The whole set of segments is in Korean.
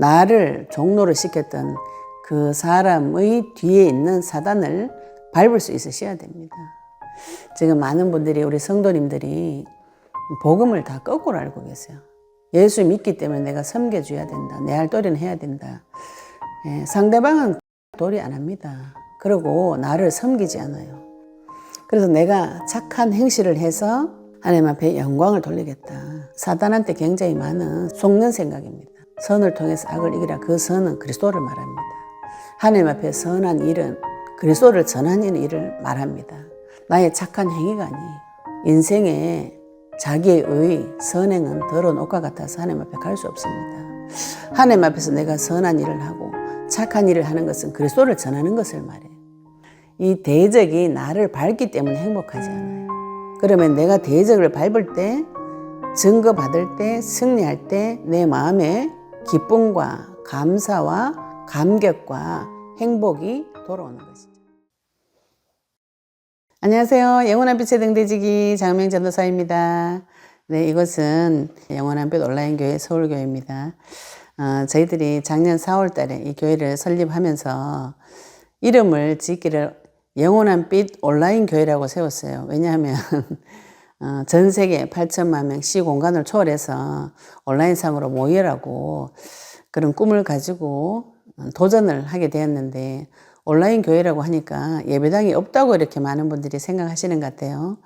나를 종로를 시켰던 그 사람의 뒤에 있는 사단을 밟을 수 있으셔야 됩니다. 지금 많은 분들이 우리 성도님들이 복음을 다 거꾸로 알고 계세요. 예수 믿기 때문에 내가 섬겨줘야 된다. 내 할 도리는 해야 된다. 예, 상대방은 도리 안 합니다. 그리고 나를 섬기지 않아요. 그래서 내가 착한 행실을 해서 하나님 앞에 영광을 돌리겠다. 사단한테 굉장히 많은 속는 생각입니다. 선을 통해서 악을 이기라. 그 선은 그리스도를 말합니다. 하나님 앞에 선한 일은 그리스도를 전하는 일을 말합니다. 나의 착한 행위가 아니에요. 인생에 자기의 의, 선행은 더러운 옷과 같아서 하나님 앞에 갈 수 없습니다. 하나님 앞에서 내가 선한 일을 하고 착한 일을 하는 것은 그리스도를 전하는 것을 말해요. 이 대적이 나를 밟기 때문에 행복하지 않아요. 그러면 내가 대적을 밟을 때, 증거 받을 때, 승리할 때 내 마음에 기쁨과 감사와 감격과 행복이 돌아오는 것이죠. 안녕하세요. 영원한 빛의 등대지기 장명 전도사입니다. 네, 이곳은 영원한 빛 온라인 교회 서울교회입니다. 어, 저희들이 작년 4월 달에 이 교회를 설립하면서 이름을 짓기를 영원한 빛 온라인 교회라고 세웠어요. 왜냐하면 어, 전 세계 8천만 명 시공간을 초월해서 온라인상으로 모여라고 그런 꿈을 가지고 도전을 하게 되었는데 온라인 교회라고 하니까 예배당이 없다고 이렇게 많은 분들이 생각하시는 것 같아요.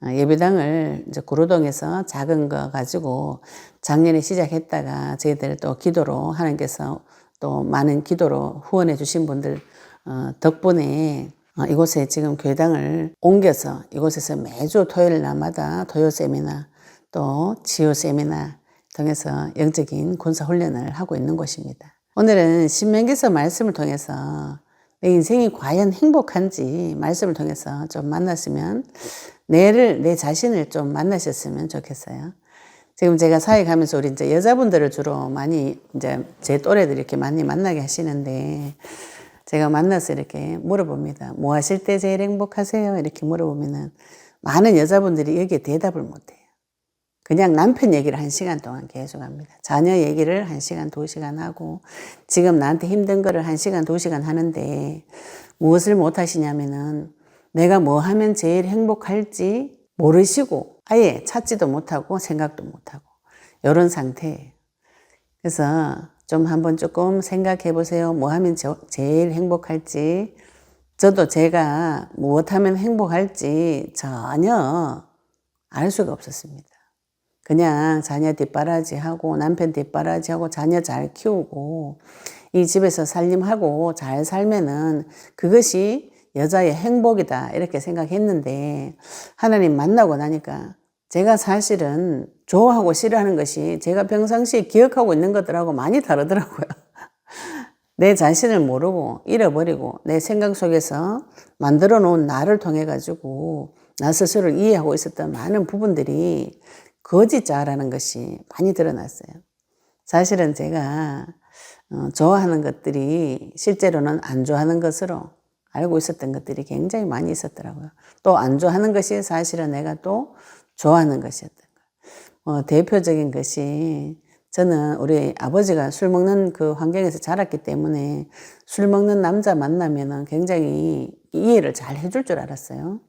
어, 예배당을 이제 구로동에서 작은 거 가지고 작년에 시작했다가 저희들 또 기도로 하나님께서 또 많은 기도로 후원해 주신 분들 어, 덕분에 어, 이곳에 지금 교회당을 옮겨서 이곳에서 매주 토요일 날마다 토요 세미나 또 지효 세미나 통해서 영적인 군사 훈련을 하고 있는 곳입니다. 오늘은 신명기서 말씀을 통해서 내 인생이 과연 행복한지 말씀을 통해서 좀 만났으면 내를 내 자신을 좀 만나셨으면 좋겠어요. 지금 제가 사회 가면서 우리 이제 여자분들을 주로 많이 이제 제 또래들 이렇게 많이 만나게 하시는데 제가 만나서 이렇게 물어봅니다. 뭐 하실 때 제일 행복하세요? 이렇게 물어보면은 많은 여자분들이 여기에 대답을 못 해요. 그냥 남편 얘기를 한 시간 동안 계속 합니다. 자녀 얘기를 한 시간, 두 시간 하고, 지금 나한테 힘든 거를 한 시간, 두 시간 하는데, 무엇을 못 하시냐면은, 내가 뭐 하면 제일 행복할지 모르시고, 아예 찾지도 못하고, 생각도 못하고, 이런 상태예요. 그래서 좀 한번 조금 생각해 보세요. 뭐 하면 저, 제일 행복할지. 저도 제가 무엇하면 행복할지 전혀 알 수가 없었습니다. 그냥 자녀 뒷바라지 하고 남편 뒷바라지 하고 자녀 잘 키우고 이 집에서 살림하고 잘 살면은 그것이 여자의 행복이다 이렇게 생각했는데 하나님 만나고 나니까 제가 사실은 좋아하고 싫어하는 것이 제가 평상시에 기억하고 있는 것들하고 많이 다르더라고요. 내 자신을 모르고 잃어버리고 내 생각 속에서 만들어 놓은 나를 통해 가지고 나 스스로를 이해하고 있었던 많은 부분들이 거짓자라는 것이 많이 드러났어요. 사실은 제가 어, 좋아하는 것들이 실제로는 안 좋아하는 것으로 알고 있었던 것들이 굉장히 많이 있었더라고요. 또 안 좋아하는 것이 사실은 내가 또 좋아하는 거예요. 어, 대표적인 것이 저는 우리 아버지가 술 먹는 그 환경에서 자랐기 때문에 술 먹는 남자 만나면은 굉장히 이해를 잘 해줄 줄 알았어요.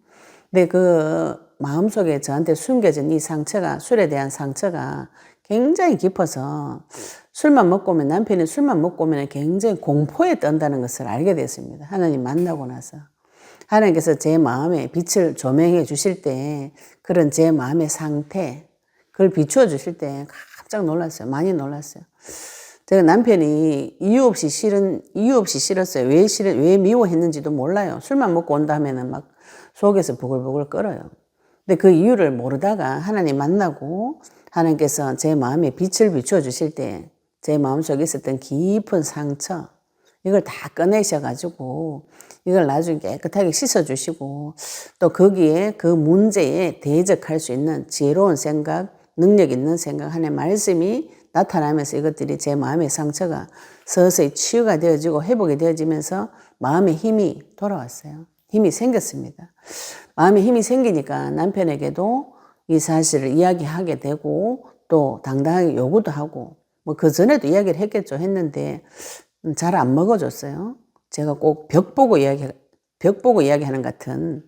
근데 그 마음속에 저한테 숨겨진 이 상처가, 술에 대한 상처가 굉장히 깊어서 술만 먹고 오면, 남편이 술만 먹고 오면 굉장히 공포에 떤다는 것을 알게 됐습니다. 하나님 만나고 나서. 하나님께서 제 마음에 빛을 조명해 주실 때 그런 제 마음의 상태, 그걸 비추어 주실 때 깜짝 놀랐어요. 많이 놀랐어요. 제가 남편이 이유 없이 싫은, 이유 없이 싫었어요. 왜 싫어, 왜 미워했는지도 몰라요. 술만 먹고 온다 하면은 막 속에서 부글부글 끓어요. 근데 그 이유를 모르다가 하나님 만나고 하나님께서 제 마음에 빛을 비추어 주실 때 제 마음속에 있었던 깊은 상처, 이걸 다 꺼내셔가지고 이걸 나중에 깨끗하게 씻어주시고 또 거기에 그 문제에 대적할 수 있는 지혜로운 생각, 능력 있는 생각, 하나의 말씀이 나타나면서 이것들이 제 마음의 상처가 서서히 치유가 되어지고 회복이 되어지면서 마음의 힘이 돌아왔어요. 힘이 생겼습니다. 마음의 힘이 생기니까 남편에게도 이 사실을 이야기하게 되고 또 당당하게 요구도 하고 뭐 그 전에도 이야기를 했겠죠. 했는데 잘 안 먹어줬어요. 제가 꼭 벽 보고 이야기, 벽 보고 이야기하는 같은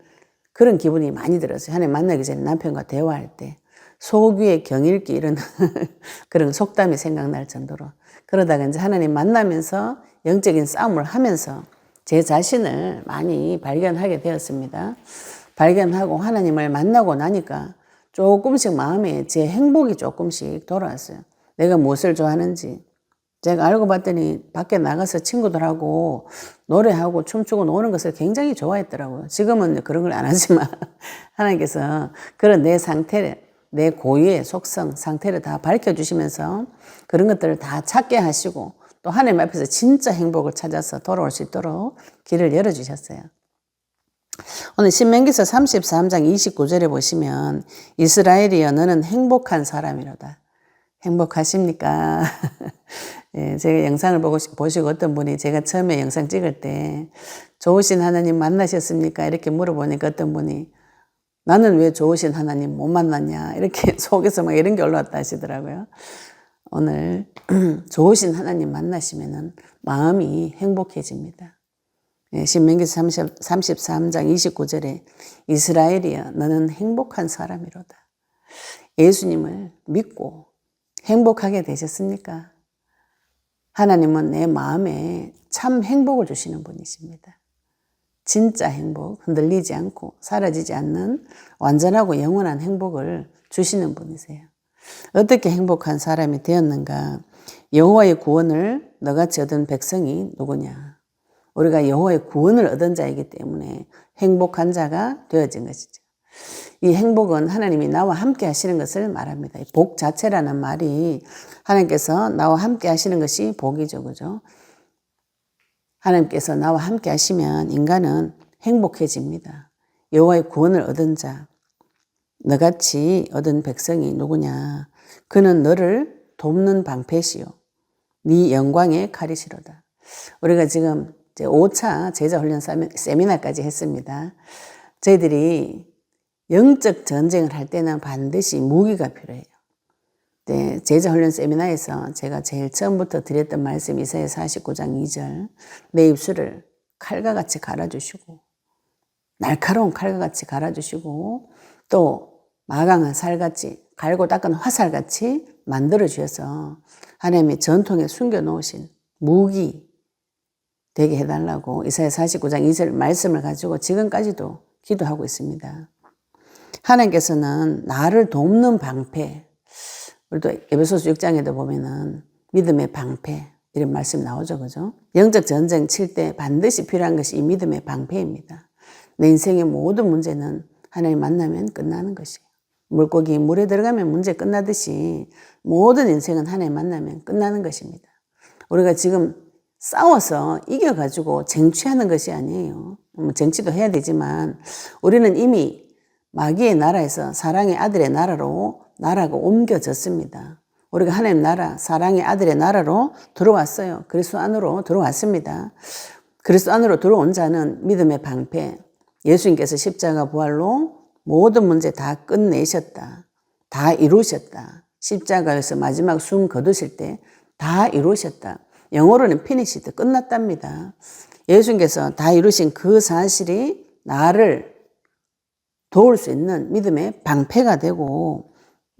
그런 기분이 많이 들었어요. 하나님 만나기 전에 남편과 대화할 때. 속 위에 경일기 이런 그런 속담이 생각날 정도로. 그러다가 이제 하나님 만나면서 영적인 싸움을 하면서 제 자신을 많이 발견하게 되었습니다. 발견하고 하나님을 만나고 나니까 조금씩 마음에 제 행복이 조금씩 돌아왔어요. 내가 무엇을 좋아하는지. 제가 알고 봤더니 밖에 나가서 친구들하고 노래하고 춤추고 노는 것을 굉장히 좋아했더라고요. 지금은 그런 걸 안 하지만 하나님께서 그런 내 상태를 내 고유의 속성, 상태를 다 밝혀주시면서 그런 것들을 다 찾게 하시고 또 하나님 앞에서 진짜 행복을 찾아서 돌아올 수 있도록 길을 열어주셨어요. 오늘 신명기서 33장 29절에 보시면 이스라엘이여 너는 행복한 사람이로다. 행복하십니까? 예, 제가 영상을 보고, 보시고 어떤 분이 제가 처음에 영상 찍을 때 좋으신 하나님 만나셨습니까? 이렇게 물어보니까 어떤 분이 나는 왜 좋으신 하나님 못 만났냐? 이렇게 속에서 막 이런 게 올라왔다 하시더라고요. 오늘 좋으신 하나님 만나시면은 마음이 행복해집니다. 예, 신명기 30, 33장 29절에 이스라엘이여 너는 행복한 사람이로다. 예수님을 믿고 행복하게 되셨습니까? 하나님은 내 마음에 참 행복을 주시는 분이십니다. 진짜 행복, 흔들리지 않고 사라지지 않는 완전하고 영원한 행복을 주시는 분이세요. 어떻게 행복한 사람이 되었는가? 여호와의 구원을 너같이 얻은 백성이 누구냐? 우리가 여호와의 구원을 얻은 자이기 때문에 행복한 자가 되어진 것이죠. 이 행복은 하나님이 나와 함께 하시는 것을 말합니다. 복 자체라는 말이 하나님께서 나와 함께 하시는 것이 복이죠. 그죠? 하나님께서 나와 함께 하시면 인간은 행복해집니다. 여호와의 구원을 얻은 자, 너같이 얻은 백성이 누구냐? 그는 너를 돕는 방패시요. 네 영광의 칼이시로다. 우리가 지금 이제 5차 제자 훈련 세미나까지 했습니다. 저희들이 영적 전쟁을 할 때는 반드시 무기가 필요해요. 네, 제자 훈련 세미나에서 제가 제일 처음부터 드렸던 말씀이 이사야 49장 2절. 내 입술을 칼과 같이 갈아주시고, 날카로운 칼과 같이 갈아주시고, 또 마강한 살같이, 갈고 닦은 화살같이 만들어 주셔서 하나님이 전통에 숨겨 놓으신 무기 되게 해달라고 이사야 49장 2절 말씀을 가지고 지금까지도 기도하고 있습니다. 하나님께서는 나를 돕는 방패, 우리도 에베소서 6장에도 보면은 믿음의 방패 이런 말씀 나오죠. 그죠? 영적 전쟁 칠 때 반드시 필요한 것이 이 믿음의 방패입니다. 내 인생의 모든 문제는 하나님 만나면 끝나는 것이에요. 물고기 물에 들어가면 문제 끝나듯이 모든 인생은 하나님 만나면 끝나는 것입니다. 우리가 지금 싸워서 이겨가지고 쟁취하는 것이 아니에요. 뭐 쟁취도 해야 되지만 우리는 이미 마귀의 나라에서 사랑의 아들의 나라로 나라가 옮겨졌습니다. 우리가 하나님 나라, 사랑의 아들의 나라로 들어왔어요. 그리스도 안으로 들어왔습니다. 그리스도 안으로 들어온 자는 믿음의 방패, 예수님께서 십자가 부활로 모든 문제 다 끝내셨다. 다 이루셨다. 십자가에서 마지막 숨 거두실 때 다 이루셨다. 영어로는 피니시드 끝났답니다. 예수님께서 다 이루신 그 사실이 나를 도울 수 있는 믿음의 방패가 되고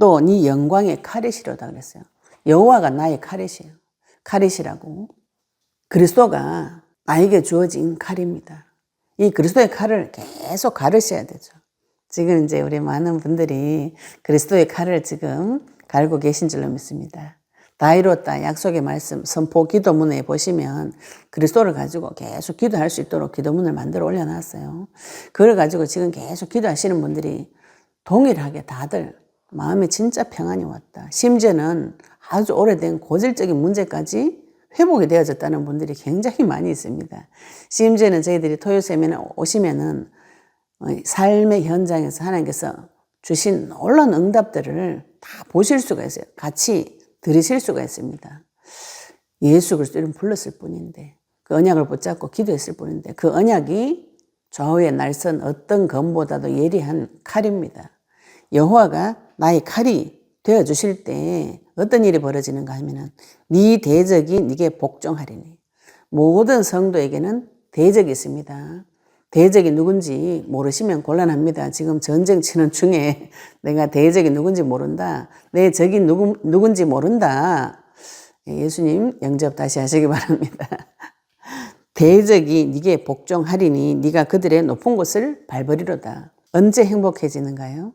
또 네 영광의 카렛이로다 그랬어요. 여호와가 나의 카렛이에요. 카렛이라고. 그리스도가 나에게 주어진 칼입니다. 이 그리스도의 칼을 계속 가르셔야 되죠. 지금 이제 우리 많은 분들이 그리스도의 칼을 지금 갈고 계신 줄로 믿습니다. 다 이뤘다 약속의 말씀 선포 기도문에 보시면 그리스도를 가지고 계속 기도할 수 있도록 기도문을 만들어 올려놨어요. 그걸 가지고 지금 계속 기도하시는 분들이 동일하게 다들 마음에 진짜 평안이 왔다. 심지어는 아주 오래된 고질적인 문제까지 회복이 되어졌다는 분들이 굉장히 많이 있습니다. 심지어는 저희들이 토요 세미나 오시면은 어, 삶의 현장에서 하나님께서 주신 놀라운 응답들을 다 보실 수가 있어요. 같이 들으실 수가 있습니다. 예수 그리스도를 불렀을 뿐인데 그 언약을 붙잡고 기도했을 뿐인데 그 언약이 좌우의 날선 어떤 검보다도 예리한 칼입니다. 여호와가 나의 칼이 되어 주실 때 어떤 일이 벌어지는가 하면은 네 대적이 네게 복종하리니 모든 성도에게는 대적이 있습니다. 대적이 누군지 모르시면 곤란합니다. 지금 전쟁 치는 중에 내가 대적이 누군지 모른다. 내 적이 누구, 누군지 모른다. 예수님 영접 다시 하시기 바랍니다. 대적이 네게 복종하리니 네가 그들의 높은 곳을 밟으리로다. 언제 행복해지는가요?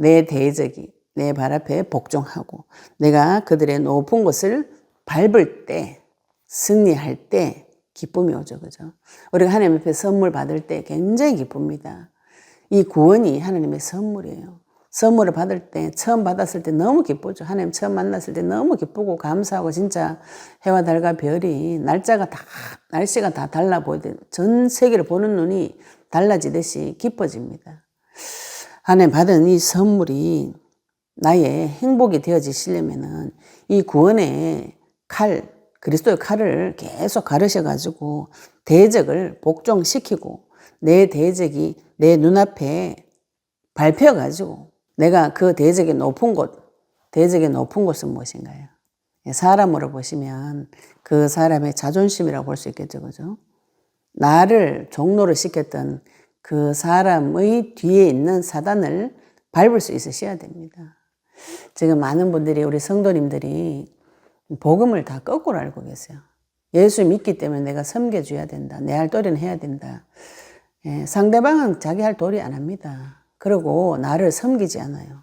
내 대적이 내 발 앞에 복종하고 내가 그들의 높은 곳을 밟을 때 승리할 때 기쁨이 오죠. 그죠? 우리가 하나님 앞에 선물 받을 때 굉장히 기쁩니다. 이 구원이 하나님의 선물이에요. 선물을 받을 때, 처음 받았을 때 너무 기쁘죠. 하나님 처음 만났을 때 너무 기쁘고 감사하고 진짜 해와 달과 별이 날짜가 다, 날씨가 다 달라 보이듯 전 세계를 보는 눈이 달라지듯이 기뻐집니다. 하나님 받은 이 선물이 나의 행복이 되어지시려면은 이 구원의 칼, 그리스도의 칼을 계속 가르셔가지고 대적을 복종시키고 내 대적이 내 눈앞에 밟혀가지고 내가 그 대적의 높은 곳, 대적의 높은 곳은 무엇인가요? 사람으로 보시면 그 사람의 자존심이라고 볼 수 있겠죠, 그죠? 나를 종로를 시켰던 그 사람의 뒤에 있는 사단을 밟을 수 있으셔야 됩니다. 지금 많은 분들이 우리 성도님들이 복음을 다 거꾸로 알고 계세요. 예수 믿기 때문에 내가 섬겨줘야 된다. 내 할 도리는 해야 된다. 예, 상대방은 자기 할 도리 안 합니다. 그리고 나를 섬기지 않아요.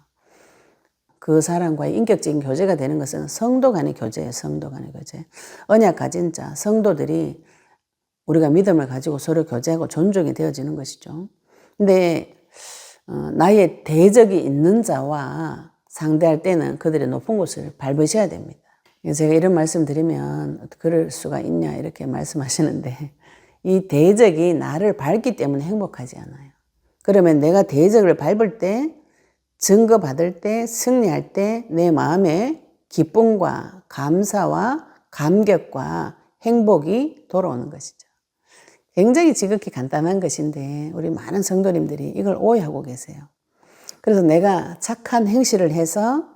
그 사람과의 인격적인 교제가 되는 것은 성도 간의 교제예요. 성도 간의 교제. 언약 가진 자, 성도들이 우리가 믿음을 가지고 서로 교제하고 존중이 되어지는 것이죠. 근데 어, 나의 대적이 있는 자와 상대할 때는 그들의 높은 곳을 밟으셔야 됩니다. 제가 이런 말씀 드리면 그럴 수가 있냐 이렇게 말씀하시는데 이 대적이 나를 밟기 때문에 행복하지 않아요. 그러면 내가 대적을 밟을 때 증거 받을 때 승리할 때 내 마음에 기쁨과 감사와 감격과 행복이 돌아오는 것이죠. 굉장히 지극히 간단한 것인데 우리 많은 성도님들이 이걸 오해하고 계세요. 그래서 내가 착한 행실을 해서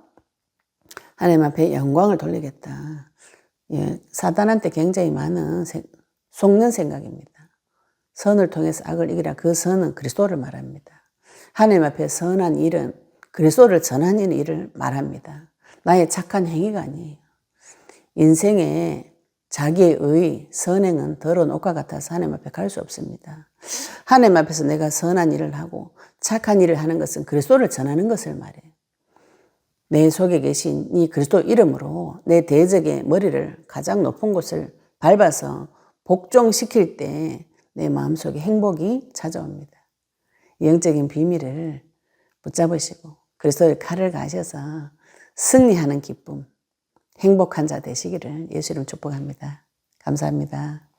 하나님 앞에 영광을 돌리겠다. 예, 사단한테 굉장히 많은 세, 속는 생각입니다. 선을 통해서 악을 이기라. 그 선은 그리스도를 말합니다. 하나님 앞에 선한 일은 그리스도를 전하는 일을 말합니다. 나의 착한 행위가 아니에요. 인생에 자기의 의, 선행은 더러운 옷과 같아서 하나님 앞에 갈 수 없습니다. 하나님 앞에서 내가 선한 일을 하고 착한 일을 하는 것은 그리스도를 전하는 것을 말해요. 내 속에 계신 이 그리스도 이름으로 내 대적의 머리를 가장 높은 곳을 밟아서 복종시킬 때 내 마음속에 행복이 찾아옵니다. 영적인 비밀을 붙잡으시고 그리스도의 칼을 가셔서 승리하는 기쁨, 행복한 자 되시기를 예수 이름 축복합니다. 감사합니다.